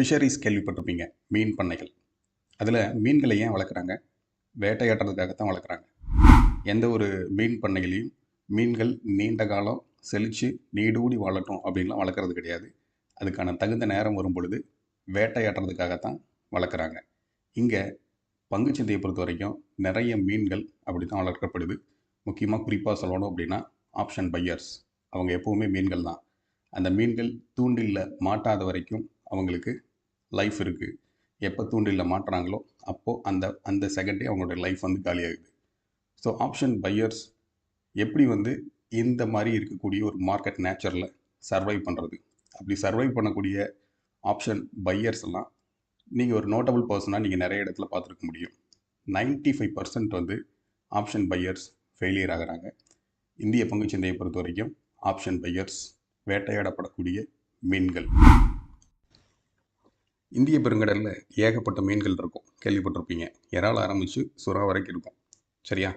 Fisheries கேள்விப்பட்டிருப்பீங்க மீன் பண்ணைகள். அதில் மீன்களை ஏன் வளர்க்குறாங்க? வேட்டையாடுறதுக்காகத்தான் வளர்க்குறாங்க. எந்த ஒரு மீன் பண்ணைகளையும் மீன்கள் நீண்ட காலம் செழித்து நீடூடி வாழட்டும் அப்படின்லாம் வளர்க்குறது கிடையாது. அதுக்கான தகுந்த நேரம் வரும் பொழுது வேட்டையாடுறதுக்காகத்தான் வளர்க்குறாங்க. இங்கே பங்குச்சந்தையை பொறுத்த வரைக்கும் நிறைய மீன்கள் அப்படி தான் வளர்க்கப்படுது. முக்கியமாக குறிப்பாக சொல்லணும் அப்படின்னா ஆப்ஷன் பையர்ஸ் அவங்க எப்போவுமே மீன்கள் தான். அந்த மீன்கள் தூண்டிலில் மாட்டாத வரைக்கும் அவங்களுக்கு லைஃப் இருக்குது எப்போ தூண்டிலில் மாட்டுறாங்களோ அப்போது அந்த அந்த செகண்டே அவங்களோட லைஃப் வந்து காலியாகுது. ஸோ ஆப்ஷன் பையர்ஸ் எப்படி வந்து இந்த மாதிரி இருக்கக்கூடிய ஒரு மார்க்கெட் நேச்சரில் சர்வைவ் பண்ணுறது அப்படி சர்வைவ் பண்ணக்கூடிய ஆப்ஷன் பையர்ஸ் எல்லாம் நீங்கள் ஒரு நோட்டபுள் பர்சனாக நீங்கள் நிறைய இடத்துல பார்த்துருக்க முடியும். 95% ஃபைவ் பர்சன்ட் வந்து ஆப்ஷன் பையர்ஸ் ஃபெயிலியர் ஆகுறாங்க. இந்திய பங்குச்சந்தையை பொறுத்த வரைக்கும் ஆப்ஷன் பையர்ஸ் வேட்டையாடப்படக்கூடிய மீன்கள். இந்திய பெருங்கடலில் ஏகப்பட்ட மீன்கள் இருக்கும். கேள்விப்பட்டிருப்பீங்க. இறால் ஆரம்பித்து சுறா வரைக்கும் இருக்கும். சரியா?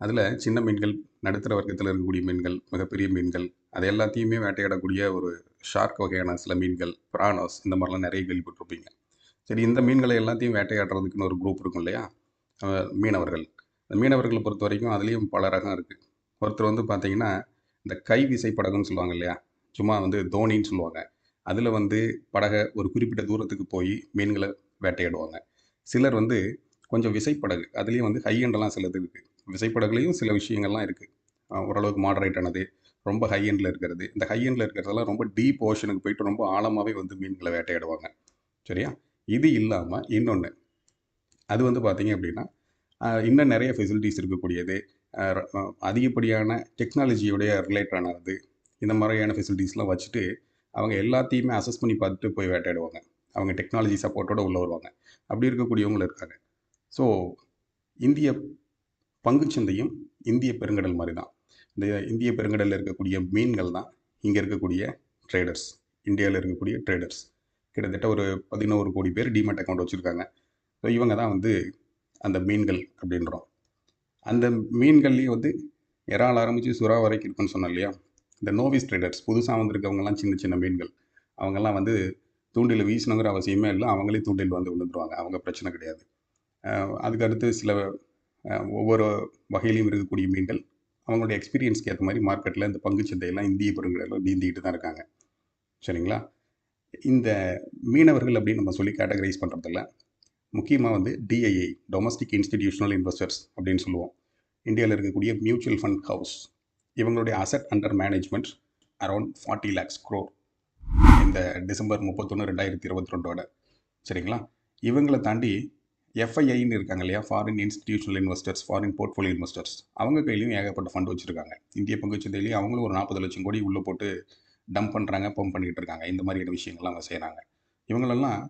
அதில் சின்ன மீன்கள் நடுத்தர வர்க்கத்தில் இருக்கக்கூடிய மீன்கள் மிகப்பெரிய மீன்கள் அது எல்லாத்தையுமே வேட்டையாடக்கூடிய ஒரு ஷார்க் வகையான சில மீன்கள் பிரானோஸ் இந்த மாதிரிலாம் நிறைய கேள்விப்பட்டிருப்பீங்க. சரி இந்த மீன்களை எல்லாத்தையும் வேட்டையாடுறதுக்குன்னு ஒரு குரூப் இருக்கும் இல்லையா? மீனவர்கள். இந்த மீனவர்களை பொறுத்த வரைக்கும் அதுலேயும் பல ரகம் இருக்குது ஒருத்தர் வந்து பார்த்தீங்கன்னா இந்த கை விசை படகுன்னு சொல்லுவாங்க இல்லையா? சும்மா வந்து தோனின்னு சொல்லுவாங்க. அதில் வந்து படகை ஒரு குறிப்பிட்ட தூரத்துக்கு போய் மீன்களை வேட்டையாடுவாங்க. சிலர் வந்து கொஞ்சம் விசைப்படகு அதுலேயும் வந்து ஹை எண்டெல்லாம் சிலது இருக்குது விசைப்படகுலேயும் சில விஷயங்கள்லாம் இருக்குது ஓரளவுக்கு மாடரேட் ஆனது ரொம்ப ஹை எண்டில் இருக்கிறது. இந்த ஹை எண்டில் இருக்கிறதெல்லாம் ரொம்ப டீப் ஓஷனுக்கு போயிட்டு ரொம்ப ஆழமாகவே வந்து மீன்களை வேட்டையாடுவாங்க. சரியா? இது இல்லாமல் இன்னொன்று அது வந்து பார்த்திங்க அப்படின்னா இன்னும் நிறைய ஃபெசிலிட்டிஸ் இருக்கக்கூடியது. அதிகப்படியான டெக்னாலஜியோடைய ரிலேட்டடானது இந்த மாதிரியான ஃபெசிலிட்டிஸ்லாம் வச்சுட்டு அவங்க எல்லாத்தையுமே அசஸ் பண்ணி பார்த்துட்டு போய் வேட்டையாடுவாங்க. அவங்க டெக்னாலஜி சப்போர்ட்டோட உள்ளே வருவாங்க. அப்படி இருக்கக்கூடியவங்களும் இருக்காங்க. ஸோ இந்திய பங்குச்சந்தையும் இந்திய பெருங்கடல் மாதிரி தான் இந்த இந்திய பெருங்கடலில் இருக்கக்கூடிய மீன்கள் தான் இங்கே இருக்கக்கூடிய ட்ரேடர்ஸ் இந்தியாவில் இருக்கக்கூடிய ட்ரேடர்ஸ் கிட்டத்தட்ட ஒரு பதினோரு கோடி பேர் டிமெட் அக்கௌண்ட் வச்சுருக்காங்க. ஸோ இவங்க தான் வந்து அந்த மீன்கள் அப்படின்றோம். அந்த மீன்கள்லேயும் வந்து இறால் ஆரம்பித்து சுறா வரைக்கும் இருக்குன்னு சொன்னோம் இல்லையா? இந்த நோவிஸ் ட்ரேடர்ஸ் புதுசாக வந்திருக்கவங்கலாம் சின்ன சின்ன மீன்கள். அவங்கெல்லாம் வந்து தூண்டில் வீசணுங்கிற அவசியமே இல்லை. அவங்களே தூண்டில் வந்து விழுந்துருவாங்க. அவங்க பிரச்சனை கிடையாது. அதுக்கடுத்து அதுக்கு அடுத்து சில ஒவ்வொரு வகையிலையும் இருக்கக்கூடிய மீன்கள் அவங்களுடைய எக்ஸ்பீரியன்ஸ்க்கு ஏற்ற மாதிரி மார்க்கெட்டில் இந்த பங்குச்சந்தையெல்லாம் இந்திய பெருங்கடலில் நீந்திக்கிட்டு தான் இருக்காங்க. சரிங்களா? இந்த மீனவர்கள் அப்படின்னு நம்ம சொல்லி கேட்டகரைஸ் பண்ணுறதில்ல முக்கியமாக வந்து டிஐஐ டொமஸ்டிக் இன்ஸ்டிடியூஷனல் இன்வெஸ்டர்ஸ் அப்படின்னு சொல்லுவோம். இந்தியாவில் இருக்கக்கூடிய மியூச்சுவல் ஃபண்ட் ஹவுஸ் இவங்களுடைய asset under management around forty lakhs crore இந்த டிசம்பர் முப்பத்தொன்று ரெண்டாயிரத்தி இருபத்தி ரெண்டோட. சரிங்களா? இவங்களை தாண்டி எஃப்ஐஐன்னு இருக்காங்க இல்லையா? Foreign institutional investors foreign portfolio investors அவங்க கையிலையும் ஏகப்பட்ட ஃபண்ட் வச்சுருக்காங்க. இந்திய பங்குச்சந்தையிலையும் அவங்களும் ஒரு நாற்பது லட்சம் கோடி உள்ளே போட்டு டம்ப் பண்ணுறாங்க பம்ப் பண்ணிகிட்டு இருக்காங்க. இந்த மாதிரியான விஷயங்கள்லாம் அவங்க செய்கிறாங்க இவங்களெல்லாம்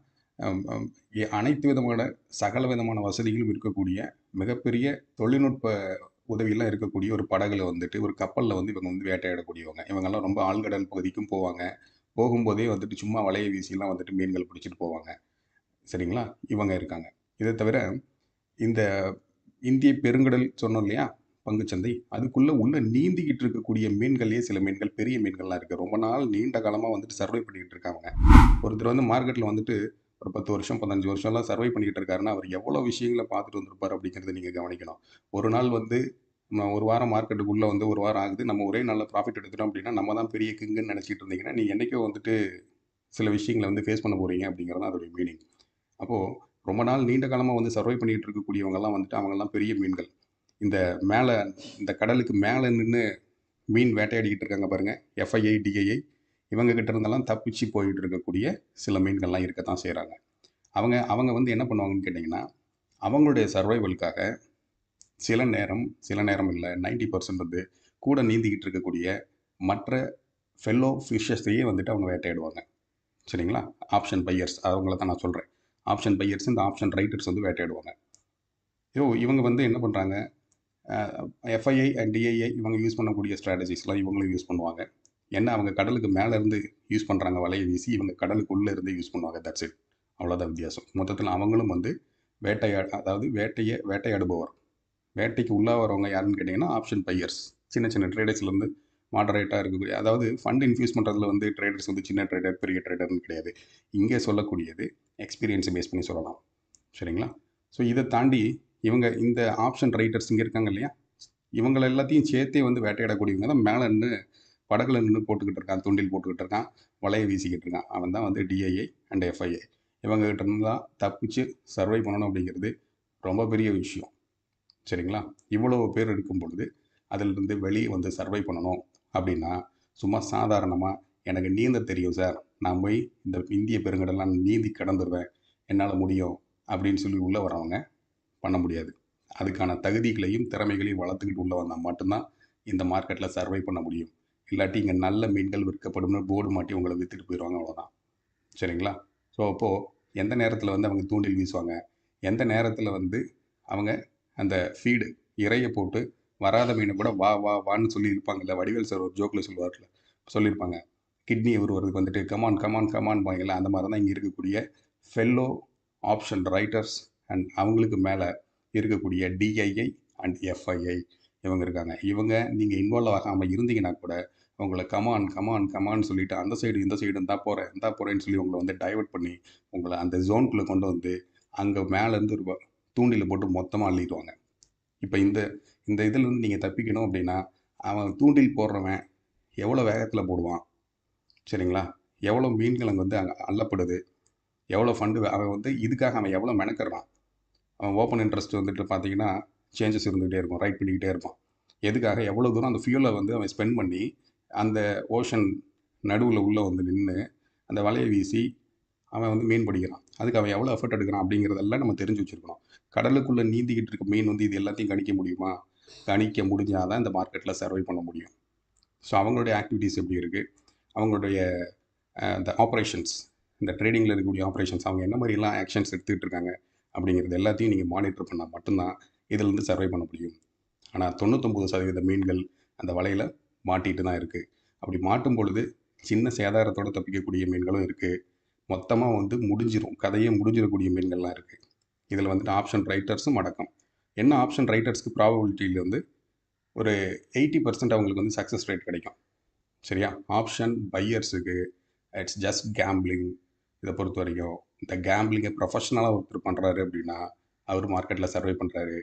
அனைத்து விதமான சகல விதமான வசதிகளும் இருக்கக்கூடிய மிகப்பெரிய தொழில்நுட்ப உதவியெல்லாம் இருக்கக்கூடிய ஒரு படகுல வந்துட்டு ஒரு கப்பலில் வந்து இவங்க வந்து வேட்டையாடக்கூடியவங்க. இவங்கெல்லாம் ரொம்ப ஆழ்கடல் பகுதிக்கும் போவாங்க. போகும்போதே வந்துட்டு சும்மா வலையை வீசிலாம் வந்துட்டு மீன்கள் பிடிச்சிட்டு போவாங்க. சரிங்களா? இவங்க இருக்காங்க. இதை தவிர இந்த இந்திய பெருங்கடல் சொன்னோம் இல்லையா? பங்குச்சந்தை. அதுக்குள்ளே உள்ள நீந்திக்கிட்டு இருக்கக்கூடிய மீன்கள்லேயே சில மீன்கள் பெரிய மீன்கள்லாம் இருக்குது ரொம்ப நாள் நீண்ட காலமாக வந்துட்டு சர்வை பண்ணிக்கிட்டு இருக்காங்க. ஒருத்தர் வந்து மார்க்கெட்டில் வந்துட்டு ஒரு பத்து வருஷம் பதினஞ்சு வருஷம்லாம் சர்வை பண்ணிக்கிட்டு இருக்காருன்னா அவர் எவ்வளோ விஷயங்களை பார்த்துட்டு வந்திருப்பார் அப்படிங்கிறத நீங்கள் கவனிக்கணும். ஒரு நாள் வந்து ஒரு வாரம் மார்க்கெட்டுக்குள்ளே வந்து ஒரு வாரம் ஆகுது நம்ம ஒரே நல்ல ப்ராஃபிட் எடுத்துட்டோம் அப்படின்னா நம்ம தான் பெரிய கிங்குன்னு நினச்சிட்டு இருந்தீங்கன்னா நீங்கள் என்றைக்கோ வந்துட்டு சில விஷயங்களை வந்து ஃபேஸ் பண்ண போகிறீங்க அப்படிங்கிறது தான் அதோடைய மீனிங் அப்போது ரொம்ப நாள் நீண்ட காலமாக வந்து சர்வை பண்ணிகிட்டு இருக்கக்கூடியவங்கெல்லாம் வந்துட்டு அவங்கெல்லாம் பெரிய மீன்கள். இந்த மேலே இந்த கடலுக்கு மேலே நின்று மீன் வேட்டையாடிக்கிட்டு இருக்காங்க பாருங்கள் எஃப்ஐஐ டிஐஐ இவங்க கிட்ட இருந்தெல்லாம் தப்பிச்சு போயிட்டு இருக்கக்கூடிய சில மீன்கள்லாம் இருக்க தான் செய்கிறாங்க அவங்க அவங்க வந்து என்ன பண்ணுவாங்கன்னு கேட்டிங்கன்னா அவங்களுடைய சர்வைவலுக்காக சில நேரம் சில நேரம் இல்லை 90% பர்சன்ட் வந்து கூட நீந்திக்கிட்டு இருக்கக்கூடிய மற்ற ஃபெல்லோ ஃபிஷஸையே வந்துட்டு அவங்க வேட்டையாடுவாங்க. சரிங்களா? ஆப்ஷன் பையர்ஸ் அவங்கள தான் நான் சொல்கிறேன் ஆப்ஷன் பையர்ஸ் இந்த ஆப்ஷன் ரைட்டர்ஸ் வந்து வேட்டையாடுவாங்க. யோ இவங்க வந்து என்ன பண்ணுறாங்க எஃப்ஐஐ அண்ட் டிஐஐ இவங்க யூஸ் பண்ணக்கூடிய ஸ்ட்ராட்டஜிஸ்லாம் இவங்களும் யூஸ் பண்ணுவாங்க. ஏன்னா அவங்க கடலுக்கு மேலே இருந்து யூஸ் பண்ணுறாங்க வலையை வீசி இவங்க கடலுக்குள்ளே இருந்து யூஸ் பண்ணுவாங்க தட்ஸ் இட் அவ்வளோதான் வித்தியாசம். மொத்தத்தில் அவங்களும் வந்து வேட்டையா அதாவது வேட்டையை வேட்டையாடுபவர். வேட்டைக்கு உள்ளாக வரவங்க யாருன்னு கேட்டிங்கன்னா ஆப்ஷன் பையர்ஸ் சின்ன சின்ன ட்ரேடர்ஸ்லேருந்து மாடரேட்டாக இருக்கக்கூடிய அதாவது ஃபண்ட் இன்ஃப்யூஸ் பண்ணுறதுல வந்து ட்ரேடர்ஸ் வந்து சின்ன ட்ரேடர் பெரிய ட்ரேடர்னு கிடையாது. இங்கே சொல்லக்கூடியது எக்ஸ்பீரியன்ஸை பேஸ் பண்ணி சொல்லலாம். சரிங்களா? ஸோ இதை தாண்டி இவங்க இந்த ஆப்ஷன் ரைட்டர்ஸ் இங்கே இருக்காங்க இல்லையா? இவங்கள எல்லாத்தையும் சேர்த்தே வந்து வேட்டையாடக்கூடியவங்க தான் மேலே நின்று படகுல நின்று போட்டுக்கிட்டு இருக்கான் தூண்டில் போட்டுக்கிட்டு இருக்கான் வலையை வீசிக்கிட்டு இருக்கான். அவன் தான் வந்து டிஐஐ அண்ட் எஃப்ஐஏ இவங்க கிட்ட இருந்து தான் தப்பிச்சு சர்வை பண்ணணும் அப்படிங்கிறது ரொம்ப பெரிய விஷயம். சரிங்களா? இவ்வளோ பேர் இருக்கும் பொழுது அதிலிருந்து வெளியே வந்து சர்வை பண்ணணும் அப்படின்னா சும்மா சாதாரணமாக எனக்கு நீந்த தெரியும் சார் நான் போய் இந்த இந்திய பெருங்கடலாம் நீந்தி கடந்துடுவேன் என்னால் முடியும் அப்படின்னு சொல்லி உள்ளே வரவங்க பண்ண முடியாது. அதுக்கான தகுதிகளையும் திறமைகளையும் வளர்த்துக்கிட்டு உள்ளே வந்தால் மட்டும்தான் இந்த மார்க்கெட்டில் சர்வை பண்ண முடியும். இல்லாட்டி இங்கே நல்ல மீன்கள் விற்கப்படும்னு போர்டு மாட்டி உங்களை விற்றுட்டு போயிடுவாங்க அவ்வளோதான் சரிங்களா? ஸோ அப்போது எந்த நேரத்தில் வந்து அவங்க தூண்டில் வீசுவாங்க? எந்த நேரத்தில் வந்து அவங்க அந்த ஃபீடு இறையை போட்டு வராத மீனை கூட வா வா வான்னு சொல்லியிருப்பாங்கல்ல வடிவேல் சார் ஒரு ஜோக்கில் சொல்லுவார்ல சொல்லியிருப்பாங்க. கிட்னி வருவதுக்கு வந்துட்டு கமான் கமான் கமான் பாங்கல்ல அந்த மாதிரி தான் இங்கே இருக்கக்கூடிய ஃபெல்லோ ஆப்ஷன் ரைட்டர்ஸ் அண்ட் அவங்களுக்கு மேலே இருக்கக்கூடிய டிஐஐ அண்ட் எஃப்ஐஐ இவங்க இருக்காங்க. இவங்க நீங்கள் இன்வால்வ் ஆகாமல் இருந்தீங்கன்னா கூட உங்களை கமான் கமான் கமான் சொல்லிட்டு அந்த சைடு இந்த சைடு இருந்தால் போகிறேன் இந்தா போகிறேன்னு சொல்லி உங்களை வந்து டைவெர்ட் பண்ணி உங்களை அந்த ஜோனுக்குள்ளே கொண்டு வந்து அங்கே மேலேருந்து ஒரு தூண்டில் போட்டு மொத்தமாக அள்ளிடுவாங்க. இப்போ இந்த இந்த இதுலேருந்து நீங்கள் தப்பிக்கணும் அப்படின்னா அவன் தூண்டில் போடுறவன் எவ்வளோ வேகத்தில் போடுவான்? சரிங்களா? எவ்வளோ மீன்கள் அங்கே வந்து அங்கே அள்ளப்படுது? எவ்வளோ ஃபண்டு அவன் வந்து இதுக்காக அவன் எவ்வளோ மெனக்கிறான் அவன் ஓப்பன் இன்ட்ரெஸ்ட் வந்துட்டு பார்த்தீங்கன்னா சேஞ்சஸ் இருந்துகிட்டே இருக்கும் ரைட் பண்ணிக்கிட்டே இருப்பான். எதுக்காக? எவ்வளோ தூரம் அந்த ஃபியூலை வந்து அவன் ஸ்பெண்ட் பண்ணி அந்த ஓஷன் நடுவில் உள்ளே வந்து நின்று அந்த வலையை வீசி அவன் வந்து மீன் பிடிக்கிறான். அதுக்கு அவன் எவ்வளோ எஃபர்ட் எடுக்கிறான் அப்படிங்கிறதெல்லாம் நம்ம தெரிஞ்சு வச்சுருக்கணும். கடலுக்குள்ளே நீந்திக்கிட்டு இருக்க மீன் வந்து இது எல்லாத்தையும் கணிக்க முடியுமா? கணிக்க முடிஞ்சால் தான் இந்த மார்க்கெட்டில் சர்வை பண்ண முடியும். ஸோ அவங்களுடைய ஆக்டிவிட்டீஸ் எப்படி இருக்குது அவங்களுடைய இந்த ஆப்ரேஷன்ஸ் இந்த ட்ரேடிங்கில் இருக்கக்கூடிய ஆப்ரேஷன்ஸ் அவங்க என்ன மாதிரிலாம் ஆக்ஷன்ஸ் எடுத்துக்கிட்டு இருக்காங்க அப்படிங்கிறது எல்லாத்தையும் நீங்கள் மானிட்டர் பண்ணால் மட்டும்தான் இதிலேருந்து சர்வை பண்ண முடியும். ஆனால் தொண்ணூத்தொம்பது சதவீத மீன்கள் அந்த வலையில் மாட்டிகிட்டு தான் இருக்குது அப்படி மாட்டும் பொழுது சின்ன சேதாரத்தோடு தப்பிக்கக்கூடிய மீன்களும் இருக்குது மொத்தமாக வந்து முடிஞ்சிடும் கதையே முடிஞ்சிடக்கூடிய மீன்கள்லாம் இருக்குது இதில் வந்துட்டு ஆப்ஷன் ரைட்டர்ஸும் அடக்கம். என்ன ஆப்ஷன் ரைட்டர்ஸ்க்கு ப்ராபபிலிட்டியில் வந்து ஒரு எயிட்டி பர்சன்ட் அவங்களுக்கு வந்து சக்ஸஸ் ரேட் கிடைக்கும். சரியா? ஆப்ஷன் பையர்ஸுக்கு இட்ஸ் ஜஸ்ட் கேம்பிளிங் இதை பொறுத்த வரைக்கும் இந்த கேம்பிளிங்கை ப்ரொஃபஷனலாக ஒருத்தர் பண்ணுறாரு அப்படின்னா அவர் மார்க்கெட்டில் சர்வே பண்ணுறாரு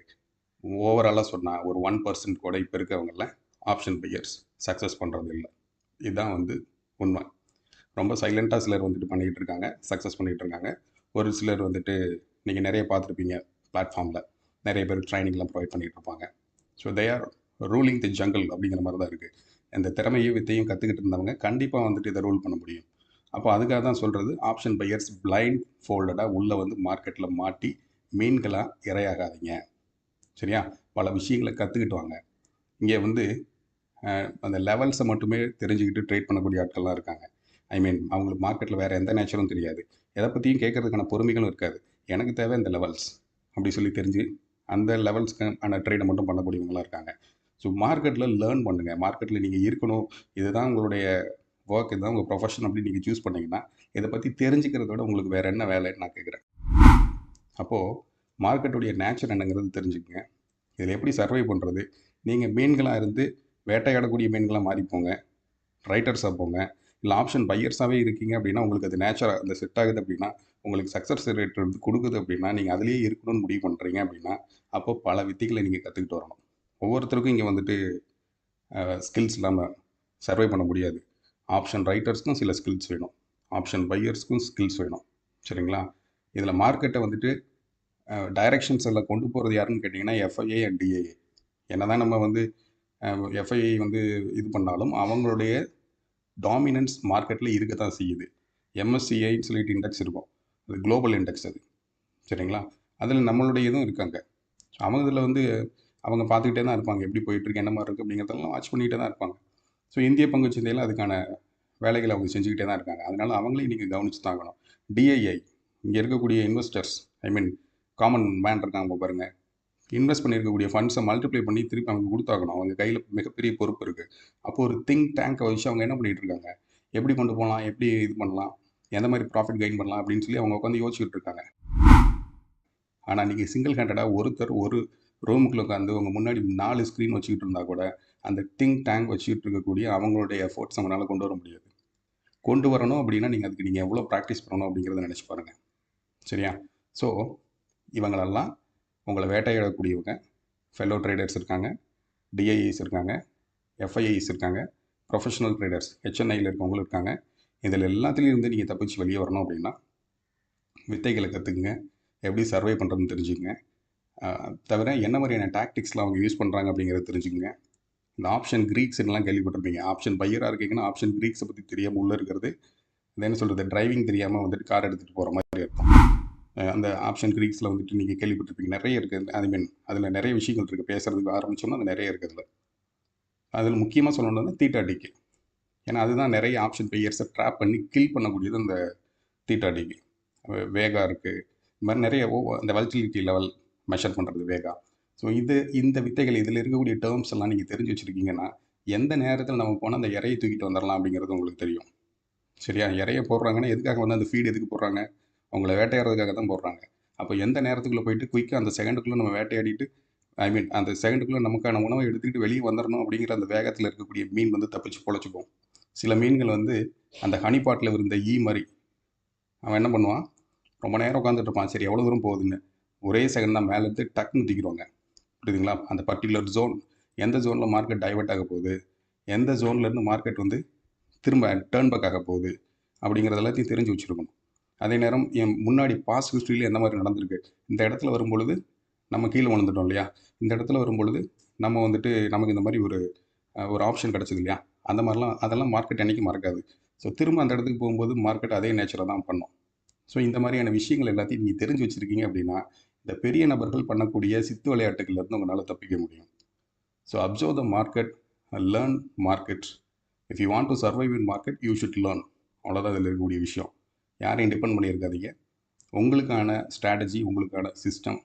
ஓவராலாக சொன்னால் ஒரு ஒன் பர்சன்ட் கூட இப்போ இருக்கவங்கள ஆப்ஷன் பையர்ஸ் சக்ஸஸ் பண்ணுறது இல்லை. இதுதான் வந்து உண்மை. ரொம்ப சைலண்ட்டாக சிலர் வந்துட்டு பண்ணிக்கிட்டு இருக்காங்க. சக்ஸஸ் பண்ணிகிட்டு இருக்காங்க. ஒரு சிலர் வந்துட்டு நீங்கள் நிறைய பார்த்துருப்பீங்க பிளாட்ஃபார்மில் நிறைய பேர் ட்ரைனிங்லாம் ப்ரொவைட் பண்ணிகிட்டு இருப்பாங்க. So they are ruling the jungle அப்படிங்கிற மாதிரி தான் இருக்குது இந்த திறமையும் வித்தையும் கற்றுக்கிட்டு இருந்தவங்க கண்டிப்பாக வந்துட்டு இதை ரூல் பண்ண முடியும். அப்போ அதுக்காக தான் சொல்கிறது ஆப்ஷன் பையர்ஸ் பிளைண்ட் ஃபோல்டடாக உள்ளே வந்து மார்க்கெட்டில் மாட்டி மீன்களாக இரையாகாதீங்க. சரியா? பல விஷயங்களை கற்றுக்கிட்டு வாங்க. இங்கே வந்து அந்த லெவல்ஸை மட்டுமே தெரிஞ்சுக்கிட்டு ட்ரேட் பண்ணக்கூடிய ஆட்கள்லாம் இருக்காங்க. ஐ மீன் அவங்களுக்கு மார்க்கெட்டில் வேறு எந்த நேச்சரும் தெரியாது. எதை பற்றியும் கேட்குறதுக்கான பொறுமைகளும் இருக்காது. எனக்கு தேவை இந்த லெவல்ஸ் அப்படி சொல்லி தெரிஞ்சு அந்த லெவல்ஸ்க்கு லெவல்ஸ்க்கான ட்ரேடை மட்டும் பண்ணக்கூடியவங்களாம் இருக்காங்க. ஸோ மார்க்கெட்டில் லேர்ன் பண்ணுங்கள் மார்க்கெட்டில் நீங்கள் இருக்கணும். இதுதான் உங்களுடைய ஒர்க் இதுதான் உங்கள் ப்ரொஃபஷன் அப்படி நீங்கள் சூஸ் பண்ணிங்கன்னா இதை பற்றி தெரிஞ்சுக்கிறத விட உங்களுக்கு வேறு என்ன வேலைன்னு நான் கேட்குறேன். அப்போது மார்க்கெட்டுடைய நேச்சர் என்னங்கிறது தெரிஞ்சுக்கங்க. இதில் எப்படி சர்வை பண்ணுறது நீங்கள் மீன்களாக இருந்து வேட்டையாடக்கூடிய மீன்களாக மாறிப்போங்க. ரைட்டர்ஸாக போங்க. இல்லை ஆப்ஷன் பையர்ஸாகவே இருக்கீங்க அப்படின்னா உங்களுக்கு அது நேச்சராக அந்த செட் ஆகுது அப்படின்னா உங்களுக்கு சக்ஸஸ் ரேட் வந்து கொடுக்குது அப்படின்னா நீங்கள் அதிலேயே இருக்கணும்னு முடிவு பண்ணுறீங்க அப்படின்னா அப்போ பல வித்திகளை நீங்கள் கற்றுக்கிட்டு வரணும். ஒவ்வொருத்தருக்கும் இங்கே வந்துட்டு ஸ்கில்ஸ் இல்லாமல் சர்வை பண்ண முடியாது. ஆப்ஷன் ரைட்டர்ஸ்க்கும் சில ஸ்கில்ஸ் வேணும். ஆப்ஷன் பையர்ஸ்க்கும் ஸ்கில்ஸ் வேணும். சரிங்களா? இதில் மார்க்கெட்டை வந்துட்டு டைரக்ஷன்ஸ் எல்லாம் கொண்டு போகிறது யாருன்னு கேட்டிங்கன்னா எஃப்ஐஏ அண்ட் டிஏஏ என்ன தான் நம்ம வந்து எஃப்ஐஐ வந்து இது பண்ணாலும் அவங்களுடைய டாமினன்ஸ் மார்க்கெட்டில் இருக்க தான் செய்யுது எம்எஸ்சிஐன்னு சொல்லிட்டு இண்டெக்ஸ் இருக்கும். அது குளோபல் இண்டெக்ஸ் அது. சரிங்களா? அதில் நம்மளுடைய இதுவும் இருக்காங்க. அவங்க இதில் வந்து அவங்க பார்த்துக்கிட்டே தான் இருப்பாங்க. எப்படி போயிட்டுருக்கு என்ன மாதிரி இருக்குது அப்படிங்கிறதெல்லாம் வாட்ச் பண்ணிகிட்டே தான் இருப்பாங்க. ஸோ இந்திய பங்கு சந்தையில் அதுக்கான வேலைகளை அவங்க செஞ்சுக்கிட்டே தான் இருக்காங்க. அதனால் அவங்களையும் நீங்கள் கவனித்து தாங்கணும் டிஐஐ இங்கே இருக்கக்கூடிய investors I mean common man இருக்காங்க பாருங்கள் இன்வெஸ்ட் பண்ணியிருக்கக்கூடிய ஃபண்ட்ஸை மல்டிப்ளை பண்ணி திருப்பி அவங்க கொடுத்தாகணும். அவங்க கையில் மிகப்பெரிய பொறுப்பு இருக்குது அப்போ ஒரு திங்க் டேங்கை வச்சு அவங்க என்ன பண்ணிகிட்டு இருக்காங்க? எப்படி கொண்டு போகலாம்? எப்படி இது பண்ணலாம்? எந்த மாதிரி ப்ராஃபிட் கெயின் பண்ணலாம்? அப்படின்னு சொல்லி அவங்க உட்காந்து யோசிச்சுட்டு இருக்காங்க. ஆனால் நீங்கள் சிங்கிள் ஹேண்டடாக ஒருத்தர் ஒரு ரூமுக்குள்ளே உட்காந்து உங்கள் முன்னாடி நாலு ஸ்க்ரீன் வச்சுக்கிட்டு இருந்தால் கூட அந்த திங்க் டேங்க் வச்சுக்கிட்டு இருக்கக்கூடிய அவங்களுடைய எஃபோர்ட்ஸ் அவங்களால கொண்டு வர முடியாது. கொண்டு வரணும் அப்படின்னா நீங்கள் அதுக்கு நீங்கள் எவ்வளோ ப்ராக்டிஸ் பண்ணணும் அப்படிங்கிறத நினச்சி பாருங்கள் சரியா? ஸோ இவங்களெல்லாம் உங்களை வேட்டையாடக்கூடியவங்க ஃபெல்லோ ட்ரேடர்ஸ் இருக்காங்க டிஐஇஸ் இருக்காங்க எஃப்ஐஐஸ் இருக்காங்க ப்ரொஃபஷனல் ட்ரேடர்ஸ் ஹெச்என்ஐயில் இருக்கவங்களும் இருக்காங்க. இதில் எல்லாத்துலேயும் இருந்து நீங்கள் தப்பிச்சு வெளியே வரணும் அப்படின்னா வித்தைகளை கற்றுக்குங்க எப்படி சர்வே பண்ணுறதுன்னு தெரிஞ்சுக்கங்க. தவிர என்ன மாதிரியான டாக்டிக்ஸ்லாம் அவங்க யூஸ் பண்ணுறாங்க அப்படிங்கிறத தெரிஞ்சுக்கங்க. இந்த ஆப்ஷன் கிரீக்ஸ் எல்லாம் கேள்விப்பட்டிருப்பீங்க? ஆப்ஷன் பையராக இருக்கீங்கன்னா ஆப்ஷன் கிரீக்ஸை பற்றி தெரியாமல் உள்ளே இருக்கிறது என்ன சொல்கிறது டிரைவிங் தெரியாமல் வந்துட்டு கார் எடுத்துகிட்டு போகிற மாதிரி இருக்கும் அந்த ஆப்ஷன் கிரீக்ஸில் வந்துட்டு நீங்கள் கேள்விப்பட்டிருப்பீங்க. நிறைய இருக்குது ஐ மீன் அதில் நிறைய விஷயங்கள் இருக்குது பேசுகிறதுக்கு ஆரம்பிச்சோம்னா அது நிறைய இருக்குது அதில். அதில் முக்கியமாக சொல்லணும்னா தீட்டா டிக்கு ஏன்னா அதுதான் நிறைய ஆப்ஷன் பெயர்ஸை ட்ராப் பண்ணி கில் பண்ணக்கூடியது அந்த தீட்டா டிக்கு வேகா இருக்குது இந்த மாதிரி நிறைய அந்த வல்டிலிட்டி லெவல் மெஷர் பண்ணுறது வேகா. ஸோ இது இந்த வித்தைகள் இதில் இருக்கக்கூடிய டேர்ம்ஸ் எல்லாம் நீங்கள் தெரிஞ்சு வச்சுருக்கீங்கன்னா எந்த நேரத்தில் நம்ம போனால் அந்த இறையை தூக்கிட்டு வந்துடலாம் அப்படிங்கிறது உங்களுக்கு தெரியும். சரியா? இறைய போடுறாங்கன்னா எதுக்காக வந்து அந்த ஃபீடு எதுக்கு போடுறாங்க? அவங்கள வேட்டையாடுறதுக்காக தான் போடுறாங்க. அப்போ எந்த நேரத்துக்குள்ளே போயிட்டு குயிக்காக அந்த செகண்டுக்குள்ளே நம்ம வேட்டையாடிட்டு ஐ மீன் அந்த செகண்டுக்குள்ளே நமக்கான உணவை எடுத்துக்கிட்டு வெளியே வந்துடணும் அப்படிங்கிற அந்த வேகத்தில் இருக்கக்கூடிய மீன் வந்து தப்பிச்சு பொழைச்சிப்போம் சில மீன்கள் வந்து அந்த ஹனி பாட்டில் இருந்த ஈ மாதிரி அவன் என்ன பண்ணுவான்? ரொம்ப நேரம் உட்காந்துட்டு இருப்பான். சரி எவ்வளோ தூரம் போகுதுன்னு. ஒரே செகண்ட் தான் மேலேருந்து டக்குன்னு தூக்கிடுவாங்க. புரியுதுங்களா? அந்த பர்டிகுலர் ஜோன் எந்த ஜோனில் மார்க்கெட் டைவர்ட் ஆக போகுது? எந்த ஜோன்லேருந்து மார்க்கெட் வந்து திரும்ப டேர்ன் பேக் ஆக போகுது? அப்படிங்கிறது எல்லாத்தையும் தெரிஞ்சு வச்சுருக்கணும். அதே நேரம் என் முன்னாடி பாஸ் ஹிஸ்ட்ரியில் எந்த மாதிரி நடந்திருக்கு? இந்த இடத்துல வரும்பொழுது நம்ம கீழே விழுந்துட்டோம் இல்லையா? இந்த இடத்துல வரும்பொழுது நம்ம வந்துட்டு நமக்கு இந்த மாதிரி ஒரு ஒரு ஆப்ஷன் கிடச்சிது இல்லையா? அந்த மாதிரிலாம் அதெல்லாம் மார்க்கெட் அன்றைக்கி மறக்காது. ஸோ திரும்ப அந்த இடத்துக்கு போகும்போது மார்க்கெட் அதே நேச்சராக தான் பண்ணும். ஸோ இந்த மாதிரியான விஷயங்கள் எல்லாத்தையும் நீங்கள் தெரிஞ்சு வச்சுருக்கீங்க அப்படின்னா இந்த பெரிய நபர்கள் பண்ணக்கூடிய சித்து விளையாட்டுகள்லேருந்து உங்களால் தப்பிக்க முடியும். So observe the market learn market if you want to survive in market you should learn அவ்வளோதான் இதில் இருக்கக்கூடிய விஷயம். யாரையும் டிபெண்ட் பண்ணியிருக்காதீங்க. உங்களுக்கான ஸ்ட்ராட்டஜி உங்களுக்கான சிஸ்டம்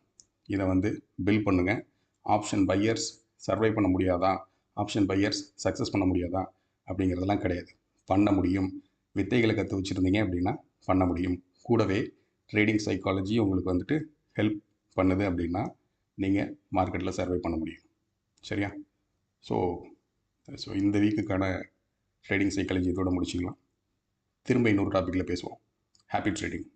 இதை வந்து பில்ட் பண்ணுங்கள் ஆப்ஷன் பையர்ஸ் சர்வை பண்ண முடியாதா? ஆப்ஷன் பையர்ஸ் சக்ஸஸ் பண்ண முடியாதா? அப்படிங்கிறதெல்லாம் கிடையாது. பண்ண முடியும். வித்தைகளை கற்று வச்சுருந்தீங்க அப்படின்னா பண்ண முடியும். கூடவே ட்ரேடிங் சைக்காலஜி உங்களுக்கு வந்துட்டு ஹெல்ப் பண்ணுது அப்படின்னா நீங்கள் மார்க்கெட்டில் சர்வை பண்ண முடியும். சரியா? ஸோ ஸோ இந்த வீக்குக்கான ட்ரேடிங் சைக்காலஜி இதோட முடிச்சுக்கலாம். திரும்ப இன்னொரு டாப்பிக்கில் பேசுவோம். Happy trading